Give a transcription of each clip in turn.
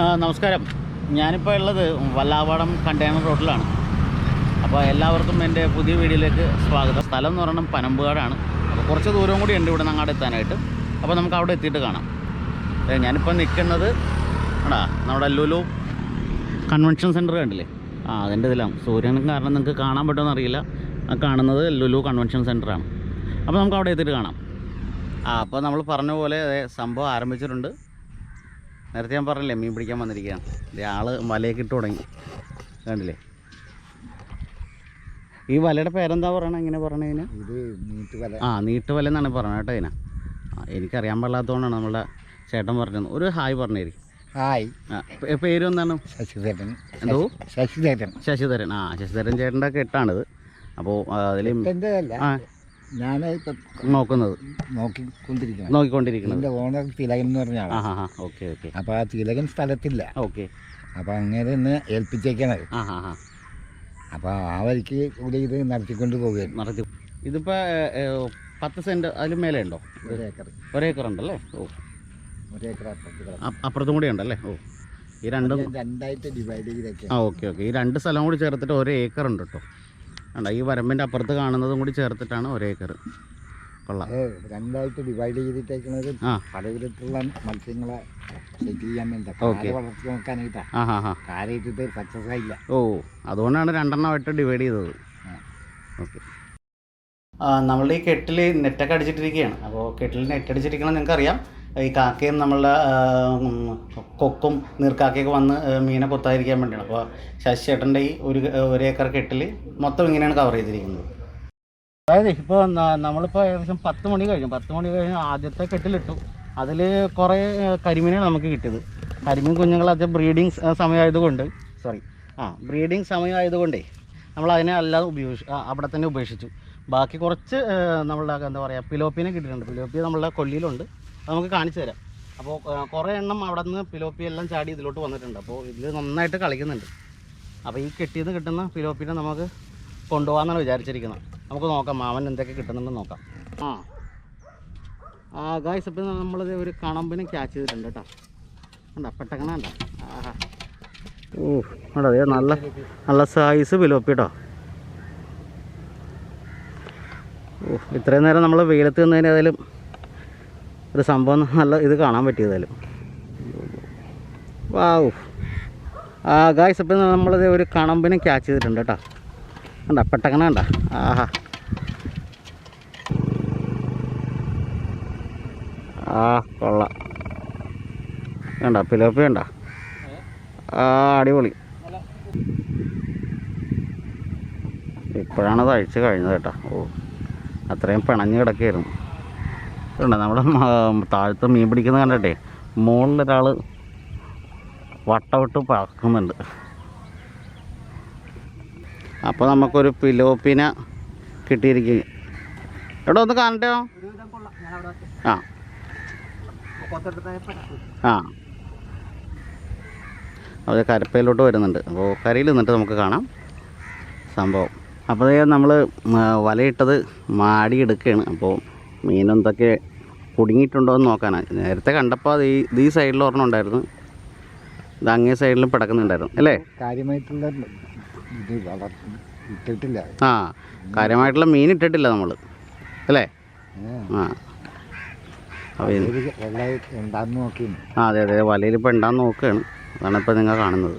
നമസ്കാരം. ഞാനിപ്പോൾ ഉള്ളത് വല്ലാവാടം കണ്ടെയ്നർ റോഡിലാണ് അപ്പോൾ എല്ലാവർക്കും എന്റെ പുതിയ വീഡിയോയിലേക്ക് സ്വാഗതം. സ്ഥലം എന്ന് പറയുന്നത് പനമ്പുകാടാണ്. അപ്പോൾ കുറച്ച് ദൂരം കൂടി ഉണ്ട് ഇവിടെ അങ്ങോട്ട് എത്താനായിട്ട്. അപ്പോൾ നമുക്ക് അവിടെ എത്തിയിട്ട് കാണാം. ഞാനിപ്പോൾ നിൽക്കുന്നത് ആടാ നമ്മുടെ ലുലു കൺവെൻഷൻ സെന്റർ കണ്ടില്ലേ? ആ അതിന്റെ ഇതിലാണ്. സൂര്യൻ കാരണം നിങ്ങൾക്ക് കാണാൻ പറ്റുമെന്ന് ആ കാണുന്നത് ലുലു കൺവെൻഷൻ സെന്ററാണ് അപ്പോൾ നമുക്ക് അവിടെ എത്തിയിട്ട് കാണാം. ആ അപ്പോൾ നമ്മൾ പറഞ്ഞ പോലെ സംഭവം ആരംഭിച്ചിട്ടുണ്ട്. നേരത്തെ ഞാൻ പറഞ്ഞില്ലേ മീൻ പിടിക്കാൻ വന്നിരിക്കുകയാണ് ഇതേ ആൾ വലയൊക്കെ ഇട്ട് തുടങ്ങി. കണ്ടില്ലേ? ഈ വലയുടെ പേരെന്താ പറയണത് എങ്ങനെ കഴിഞ്ഞാൽ ഇത് നീട്ട് വല. ആ നീട്ടുവല എന്നാണ് പറഞ്ഞത് കേട്ടോ ഇതിനാ. ആ എനിക്കറിയാൻ പാടില്ലാത്തതുകൊണ്ടാണ് നമ്മളുടെ ചേട്ടൻ പറഞ്ഞത്. ഒരു ഹായ് പറഞ്ഞേരി. ഹായ്. പേര് എന്താണ് ശശിധരൻ. എന്തോ? ശശിധരൻ. ശശിധരൻ. ആ ശശിധരൻ ചേട്ടന്റെ ഒക്കെ എട്ടാണിത്. അപ്പോൾ അതിൽ ആ ഞാൻ ഇപ്പം നോക്കുന്നത്. നോക്കിക്കൊണ്ടിരിക്കുന്നത് നോക്കിക്കൊണ്ടിരിക്കുന്നത് എന്റെ ഓണർ തിലകൻ എന്ന് പറഞ്ഞ ആ ആളാണ് ഓക്കെ ഓക്കെ. അപ്പോൾ ആ തിലകൻ സ്ഥലത്തില്ല. ഓക്കെ. അപ്പോൾ അങ്ങനെ ഒന്ന് ഏൽപ്പിച്ചേക്കണത് ആ ഹാ ഹാ അപ്പോൾ ആ വഴിക്ക് കൂടി ഇത് നടത്തിക്കൊണ്ട് പോവുകയായിരുന്നു നടത്തി ഇതിപ്പോൾ പത്ത് സെന്റ് അതിലും മേലെ ഉണ്ടോ ഒരു ഏക്കർ ഒരേക്കർ ഉണ്ടല്ലേ? ഓ. ഒരു ഏക്കർ അപ്പുറത്ത് കിടക്കും. അ- അപ്പുറത്തും കൂടി ഉണ്ടല്ലേ? ഓ. ഈ രണ്ടും ഞാൻ രണ്ടായിട്ട് ഡിവൈഡ് ചെയ്തേക്കാം ആ ഓക്കെ ഓക്കെ. ഈ രണ്ട് സ്ഥലം കൂടി ചേർത്തിട്ട് ഒരു ഏക്കർ ഉണ്ട് കേട്ടോ. കണ്ട ഈ വരമ്പിന്റെ അപ്പുറത്ത് കാണുന്നതും കൂടി ചേർത്തിട്ടാണ് ഒരേക്കർ ഏക്കർ കൊള്ളാം. രണ്ടായിട്ട് ഡിവൈഡ് ചെയ്തിട്ടേക്കുന്നത് ആ. പല വിധത്തിലുള്ള മത്സ്യങ്ങളെ സെറ്റ് ചെയ്യാൻ വേണ്ടി വളർത്തി കാര ഇട്ടിട്ട് സക്സസ് ആയില്ല. ഓ അതുകൊണ്ടാണ് രണ്ടെണ്ണമായിട്ട് ഡിവൈഡ് ചെയ്തത്. ആ. ഓക്കെ. നമ്മളുടെ ഈ കെട്ടിൽ നെറ്റൊക്കെ അടിച്ചിട്ടിരിക്കുകയാണ്. അപ്പോൾ കെട്ടിൽ നെറ്റ് അടിച്ചിരിക്കണം നിങ്ങൾക്കറിയാം. ഈ കാക്കയും നമ്മളുടെ കൊക്കും നീർക്കാക്കയൊക്കെ വന്ന് മീനെ കൊത്താതിരിക്കാൻ വേണ്ടിയാണ്. അപ്പോൾ ശശി ചേട്ടന്റെ ഈ ഒരു ഒരു ഏക്കർ കെട്ടിൽ മൊത്തം ഇങ്ങനെയാണ് കവർ ചെയ്തിരിക്കുന്നത്. അതായത് ഇപ്പോൾ നമ്മളിപ്പോൾ ഏകദേശം പത്ത് മണി കഴിഞ്ഞു. പത്ത് മണി കഴിഞ്ഞ് ആദ്യത്തെ കെട്ടിലിട്ടു. അതിൽ കുറേ കരിമീനാണ് നമുക്ക് കിട്ടിയത്. കരിമീൻ കുഞ്ഞുങ്ങൾ അത് ബ്രീഡിങ് സമയമായതുകൊണ്ട് സോറി ആ ബ്രീഡിങ് സമയമായതുകൊണ്ടേ നമ്മൾ അതിനെ അല്ലാതെ ഉപയോഗിച്ചു അവിടെ തന്നെ ഉപേക്ഷിച്ചു. ബാക്കി കുറച്ച് നമ്മളുടെ എന്താ പറയുക പിലോപ്പിനെ കിട്ടിയിട്ടുണ്ട്. പിലോപ്പി നമ്മളുടെ കൊല്ലിയിലുണ്ട്. നമുക്ക് കാണിച്ചു തരാം. അപ്പോൾ കുറേ എണ്ണം അവിടെ നിന്ന് പിലോപ്പി എല്ലാം ചാടി ഇതിലോട്ട് വന്നിട്ടുണ്ട്. അപ്പോൾ ഇതിൽ നന്നായിട്ട് കളിക്കുന്നുണ്ട്. അപ്പോൾ ഈ കെട്ടിയത് കിട്ടുന്ന പിലോപ്പിനെ നമുക്ക് കൊണ്ടുപോകാമെന്നാണ് വിചാരിച്ചിരിക്കുന്നത്. നമുക്ക് നോക്കാം മാമൻ എന്തൊക്കെ കിട്ടുന്നുണ്ടെന്ന് നോക്കാം. ആ. ആ ഗായ്സ് ഇപ്പം നമ്മളത് ഒരു കണമ്പിനെ ക്യാച്ച് ചെയ്തിട്ടുണ്ട് കേട്ടോ. കണ്ട പെട്ടെന്ന് കണ്ട? ആഹാ. ഓ ദേ നല്ല നല്ല സൈസ് പിലോപ്പി കേട്ടോ. ഓ ഇത്രയും നേരം നമ്മൾ വെയിലത്ത് നിന്നതിന് ഏതായാലും ഒരു സംഭവം നല്ല ഇത് കാണാൻ പറ്റിയതായാലും വാവ്. ആ ഗായ്സ് ഇപ്പം നമ്മളത് ഒരു കണമ്പിനെ ക്യാച്ച് ചെയ്തിട്ടുണ്ട് കേട്ടോ. കണ്ട പെട്ടക്കണ കണ്ട. ആഹാ. ആ കൊള്ള. വേണ്ട പിലോപ്പി വേണ്ട ആ അടിപൊളി. ഇപ്പോഴാണ് അത് അഴിച്ച് കഴിഞ്ഞത് കേട്ടോ. ഓ അത്രയും പിണഞ്ഞ് കിടക്കുകയായിരുന്നു. ഉണ്ട് നമ്മുടെ താഴത്ത് മീൻ പിടിക്കുന്നത് കണ്ടിട്ടേ? മുകളിലൊരാൾ വട്ടവിട്ട് പറക്കുന്നുണ്ട്. അപ്പോൾ നമുക്കൊരു പിലോപ്പിന കിട്ടിയിരിക്കും എവിടെ ഒന്ന് കാണട്ടെയോ ആ. ആ. അത് കരപ്പയിലോട്ട് വരുന്നുണ്ട്. അപ്പോൾ കരയിൽ നിന്നിട്ട് നമുക്ക് കാണാം സംഭവം. അപ്പോൾ നമ്മൾ വലയിട്ടത് മാടി എടുക്കുകയാണ് അപ്പോൾ മീനെന്തൊക്കെ കുടുങ്ങിയിട്ടുണ്ടോ എന്ന് നോക്കാനാണ് നേരത്തെ കണ്ടപ്പോൾ അത് ഈ ഈ സൈഡിൽ ഒരെണ്ണം ഉണ്ടായിരുന്നു. ഇത് അങ്ങേ സൈഡിലും പിടക്കുന്നുണ്ടായിരുന്നു. അല്ലേ? കാര്യമായിട്ടുള്ള ഇത് ഇട്ടിട്ടില്ല. ആ കാര്യമായിട്ടുള്ള മീൻ ഇട്ടിട്ടില്ല നമ്മൾ അല്ലേ. ആ. ആ അതെ അതെ. വലയിൽ ഇപ്പോൾ ഉണ്ടാന്ന് നോക്കുകയാണ് അതാണ് ഇപ്പോൾ നിങ്ങൾ കാണുന്നത്.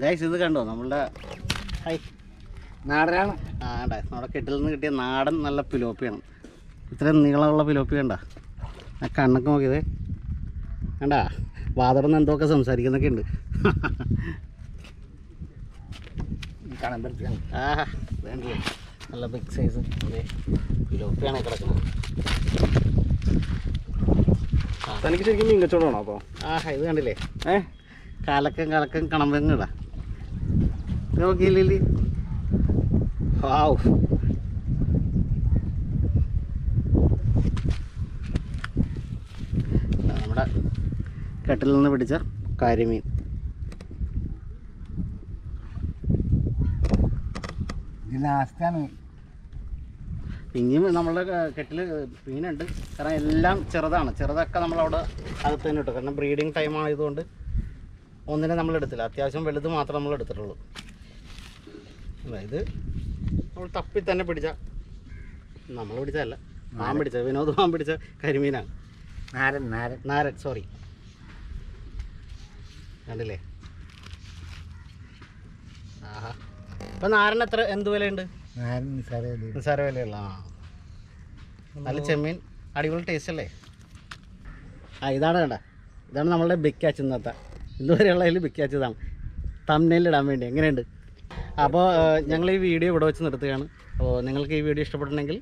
ഗൈസ് ഇത് കണ്ടോ? നമ്മളുടെ ഹൈ നാടനാണ്. ആ കണ്ട? നമ്മുടെ കെട്ടിൽ നിന്ന് കിട്ടിയ നാടൻ നല്ല പിലോപ്പിയാണ്. ഇത്രയും നീളമുള്ള പിലോപ്പി കണ്ട? ആ കണ്ണൊക്കെ നോക്കിയത്. കണ്ട? വാതടന്ന് എന്തൊക്കെ സംസാരിക്കുന്നൊക്കെ ഉണ്ട്. കാണുമ്പോഴത്തേക്കും ആ വേണ്ട നല്ല ബിഗ് സൈസ് പിലോപ്പിയാണ് കിടക്കുന്നത്. തനിക്ക് ശരിക്കും മീൻ കച്ചവടമാണോ അപ്പോൾ ആ ഇത് കണ്ടില്ലേ? ഏ? കലക്കം കലക്കം കണമ്പങ്ങടാ നോക്കിയില്ലേ ഹാവ് നമ്മുടെ കെട്ടിൽ നിന്ന് പിടിച്ച കരിമീൻ. ലാസ്റ്റാണ് ഇനിയും നമ്മളുടെ കെട്ടിൽ മീനുണ്ട്. കാരണം എല്ലാം ചെറുതാണ്. ചെറുതൊക്കെ നമ്മളവിടെ അകത്ത് തന്നെ ഇട്ടു. കാരണം ബ്രീഡിങ് ടൈം ആയതുകൊണ്ട് ഒന്നിനെ നമ്മൾ എടുത്തില്ല. അത്യാവശ്യം വലുത് മാത്രമേ നമ്മൾ എടുത്തിട്ടുള്ളൂ. അതായത് നമ്മൾ തപ്പി തന്നെ പിടിച്ച. നമ്മൾ പിടിച്ചതല്ല. മാൻ പിടിച്ച വിനോദ് മാൻ പിടിച്ച കരിമീനാണ്. നാരൻ നാരൻ. നാരൻ സോറി കണ്ടില്ലേ? ആഹാ. ഇപ്പം നാരൻ എത്ര എന്ത് വിലയുണ്ട്? നാരൻ നിസ്സാര വിലയുള്ള ആ. നല്ല ചെമ്മീൻ അടിപൊളി ടേസ്റ്റ് അല്ലേ? ആ ഇതാണ് വേണ്ട ഇതാണ് നമ്മളുടെ ബിക്കാച്ച് ഇന്നത്തെ. ഇതുവരെയുള്ളതിൽ ബിഗ് ബിക്കാച്ച് ഇതാണ്. തമ്മിലിടാൻ വേണ്ടി. എങ്ങനെയുണ്ട്? അപ്പോൾ ഞങ്ങൾ ഈ വീഡിയോ ഇവിടെ വെച്ച് നിർത്തുകയാണ്. അപ്പോൾ നിങ്ങൾക്ക് ഈ വീഡിയോ ഇഷ്ടപ്പെട്ടിട്ടുണ്ടെങ്കിൽ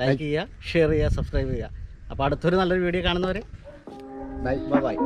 ലൈക്ക് ചെയ്യുക ഷെയർ ചെയ്യുക സബ്സ്ക്രൈബ് ചെയ്യുക. അപ്പോൾ അടുത്തൊരു നല്ലൊരു വീഡിയോ കാണുന്നവരെ ബൈ ബൈ